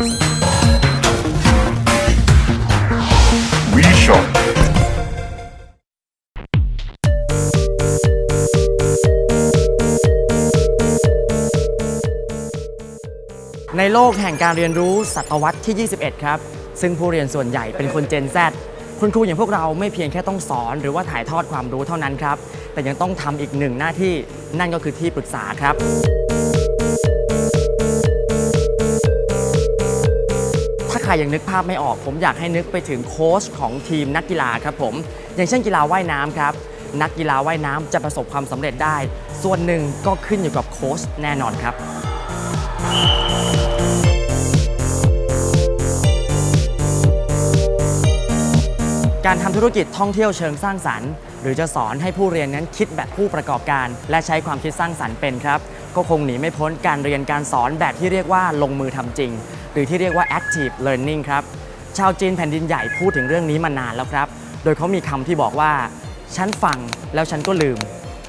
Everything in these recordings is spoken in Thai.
We Shop ในโลกแห่งการเรียนรู้ศตวรรษที่ 21 ครับ ซึ่งผู้เรียนส่วนใหญ่เป็นคน Gen Z คุณครูอย่างพวกเราไม่เพียงแค่ต้องสอน หรือว่าถ่ายทอดความรู้เท่านั้นครับ แต่ยังต้องทำอีกหนึ่งหน้าที่นั่นก็คือที่ปรึกษาครับ รยังนึกภาพไม่ออก ผมอยากให้นึกไปถึงโค้ชของทีมนักกีฬาครับผม อย่างเช่นกีฬาว่ายน้ำครับ นักกีฬาว่ายน้ำจะประสบความสำเร็จได้ ส่วนหนึ่งก็ขึ้นอยู่กับโค้ชแน่นอนครับการทำธุรกิจท่องเที่ยวเชิงสร้างสรรค์ หรือจะสอนให้ผู้เรียนนั้นคิดแบบผู้ประกอบการ และใช้ความคิดสร้างสรรค์เป็นครับ ก็คงหนีไม่พ้นการเรียนการสอนแบบที่เรียกว่าลงมือทำจริง หรือที่เรียกว่า active learning ครับ ชาวจีนแผ่นดินใหญ่พูดถึงเรื่องนี้มานานแล้วครับ โดยเขามีคำที่บอกว่า ฉันฟังแล้วฉันก็ลืม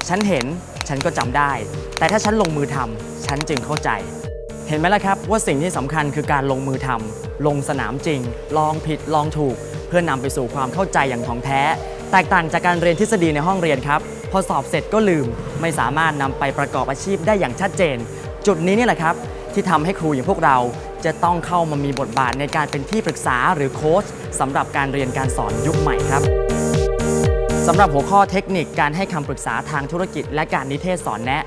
ฉันเห็นฉันก็จำได้ แต่ถ้าฉันลงมือทำฉันจึงเข้าใจ เห็นไหมล่ะครับว่าสิ่งที่สำคัญคือการลงมือทำลงสนามจริง ลองผิดลองถูก เพื่อนนำไปสู่ความเข้าใจอย่างถ่องแท้ แตกต่างจากการเรียนทฤษฎีในห้องเรียนครับ พอสอบเสร็จก็ลืม ไม่สามารถนำไปประกอบอาชีพได้อย่างชัดเจน จุดนี้นี่แหละครับ ที่ทำให้ครูอย่างพวกเราจะต้องเข้ามามีบทบาทในการเป็นที่ปรึกษาหรือโค้ชสำหรับการเรียนการสอนยุคใหม่ครับสำหรับหัวข้อเทคนิคการให้คำปรึกษาทางธุรกิจ และการนิเทศสอนแนะ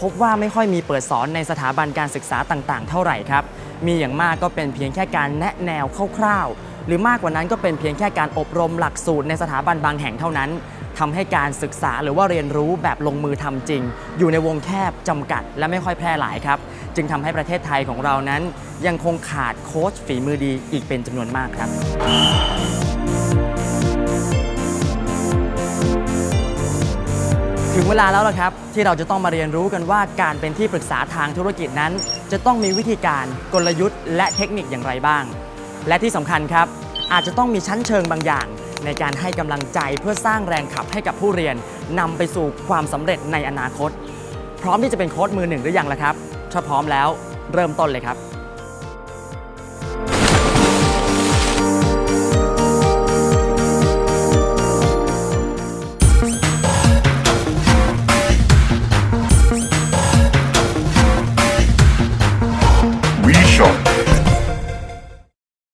พบว่าไม่ค่อยมีเปิดสอนในสถาบันการศึกษาต่างๆ เท่าไหร่ครับ มีอย่างมากก็เป็นเพียงแค่การแนะแนวคร่าวๆ หรือมากกว่านั้นก็เป็นเพียงแค่การอบรมหลักสูตรในสถาบันบางแห่งเท่านั้นทำให้การศึกษาหรือว่าเรียนรู้แบบลงมือทำจริง อยู่ในวงแคบจำกัด และไม่ค่อยแพร่หลายครับ จึงทำให้ประเทศไทยของเรานั้น ยังคงขาดโค้ชฝีมือดีอีกเป็นจำนวนมากครับถึงเวลาแล้วละครับ ที่เราจะต้องมาเรียนรู้กันว่าการเป็นที่ปรึกษาทางธุรกิจนั้น จะต้องมีวิธีการกลยุทธ์ และเทคนิคอย่างไรบ้าง และที่สำคัญครับ อาจจะต้องมีชั้นเชิงบางอย่าง ในการให้กำลังใจเพื่อสร้างแรงขับให้กับผู้เรียนนำไปสู่ความสำเร็จในอนาคต พร้อมที่จะเป็นโค้ชมือหนึ่งหรือยังล่ะครับ ถ้าพร้อมแล้วเริ่มต้นเลยครับ